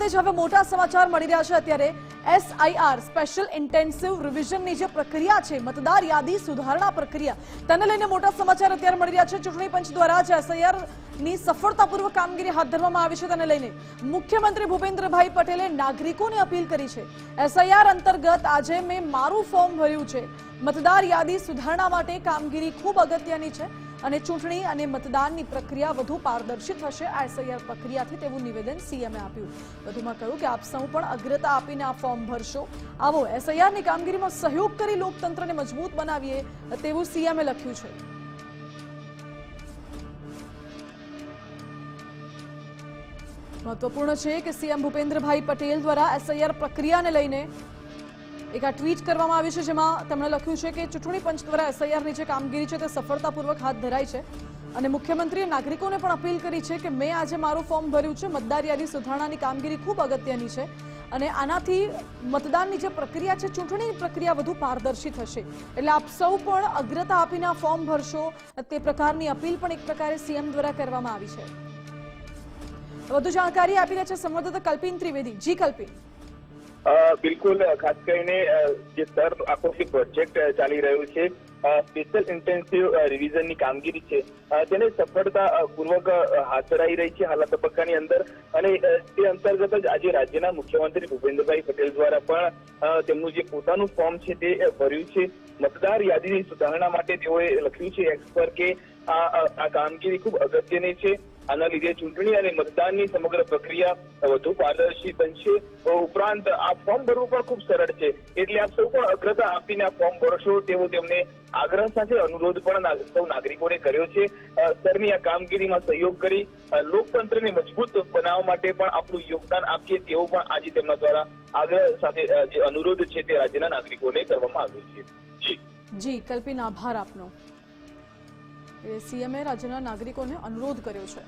સાથે જ હવે મોટા સમાચાર મળી રહ્યા છે અત્યારે. એસઆઈઆર સ્પેશિયલ ઇન્ટેન્સિવ રિવિઝનની જે પ્રક્રિયા છે, મતદાર યાદી સુધારણા પ્રક્રિયા, તેને લઈને મોટા સમાચાર અત્યારે મળી રહ્યા છે. ચૂંટણી પંચ દ્વારા જે એસઆઈઆરની સફળતાપૂર્વક કામગીરી હાથ ધરવામાં આવી છે તેને લઈને. મુખ્યમંત્રી ભૂપેન્દ્રભાઈ પટેલે નાગરિકોને અપીલ કરી છે. એસઆઈઆર અંતર્ગત આજે મેં મારું ફોર્મ ભર્યું છે. મતદાર યાદી સુધારણા માટે કામગીરી ખૂબ અગત્યની છે. અને ચૂંટણી અને મતદાનની પ્રક્રિયા વધુ પારદર્શી થશે. એસઆઈઆર પ્રક્રિયાથી તેવું નિવેદન સીએમએ આપ્યું. વધુમાં કહ્યું કે આપ સૌ પણ અગ્રતા આપીને આ ફોર્મ ભરશો. આવો એસઆઈઆરની કામગીરીમાં સહયોગ કરી લોકતંત્રને મજબૂત બનાવીએ, તેવું સીએમએ લખ્યું છે. મહત્વપૂર્ણ છે કે સીએમ ભૂપેન્દ્રભાઈ પટેલ દ્વારા એસઆઈઆર પ્રક્રિયાને લઈને એક આ ટ્વીટ કરવામાં આવ્યું છે જેમાં તેમણે લખ્યું છે કે ચૂંટણી પંચ દ્વારા એસઆઈઆરની જે કામગીરી છે તે સફળતાપૂર્વક હાથ ધરાઈ છે. અને મુખ્યમંત્રીએ નાગરિકોને પણ અપીલ કરી છે કે મેં આજે મારું ફોર્મ ભર્યું છે. મતદાર યાદી સુધારણાની કામગીરી ખૂબ અગત્યની છે અને આનાથી મતદાનની જે પ્રક્રિયા છે, ચૂંટણીની પ્રક્રિયા વધુ પારદર્શી થશે. એટલે આપ સૌ પણ અગ્રતા આપીને આ ફોર્મ ભરશો. તે પ્રકારની અપીલ પણ એક પ્રકારે સીએમ દ્વારા કરવામાં આવી છે. વધુ જાણકારી આપી રહ્યા છે સંવાદદાતા કલ્પિન ત્રિવેદી. જી, કલ્પિન. બિલકુલ, ખાસ કરીને જે સર, આખો જે પ્રોજેક્ટ ચાલી રહ્યો છે સ્પેશિયલ ઇન્ટેન્સિવ રિવિઝનની કામગીરી છે તેને સફળતા પૂર્વક હાથ ધરાઈ રહી છે, હાલના તબક્કાની અંદર. અને તે અંતર્ગત જ આજે રાજ્યના મુખ્યમંત્રી ભૂપેન્દ્રભાઈ પટેલ દ્વારા પણ તેમનું જે પોતાનું ફોર્મ છે તે ભર્યું છે. મતદાર યાદીની સુધારણા માટે તેઓએ લખ્યું છે એક્સ પર કે આ કામગીરી ખૂબ અગત્યની છે. આના લીધે ચૂંટણી અને મતદાનની સમગ્ર પ્રક્રિયા વધુ પારદર્શી બનશે. ઉપરાંત આ ફોર્મ ભરવું પણ ખૂબ સરળ છે. એટલે આપ સૌ પણ અગ્રતા આપીને આ ફોર્મ ભરશો તેવો તેમને આગ્રહ સાથે અનુરોધ પણ સૌ નાગરિકોને કર્યો છે. સરની આ કામગીરીમાં સહયોગ કરી લોકતંત્રને મજબૂત બનાવવા માટે પણ આપણું યોગદાન આપીએ તેવો પણ આજે તેમના દ્વારા આગ્રહ સાથે જે અનુરોધ છે તે રાજ્યના નાગરિકોને કરવામાં આવ્યો છે. જી. જી, કલ્પિન, આભાર આપનો. સીએમએ રાજ્યના નાગરિકોને અનુરોધ કર્યો છે.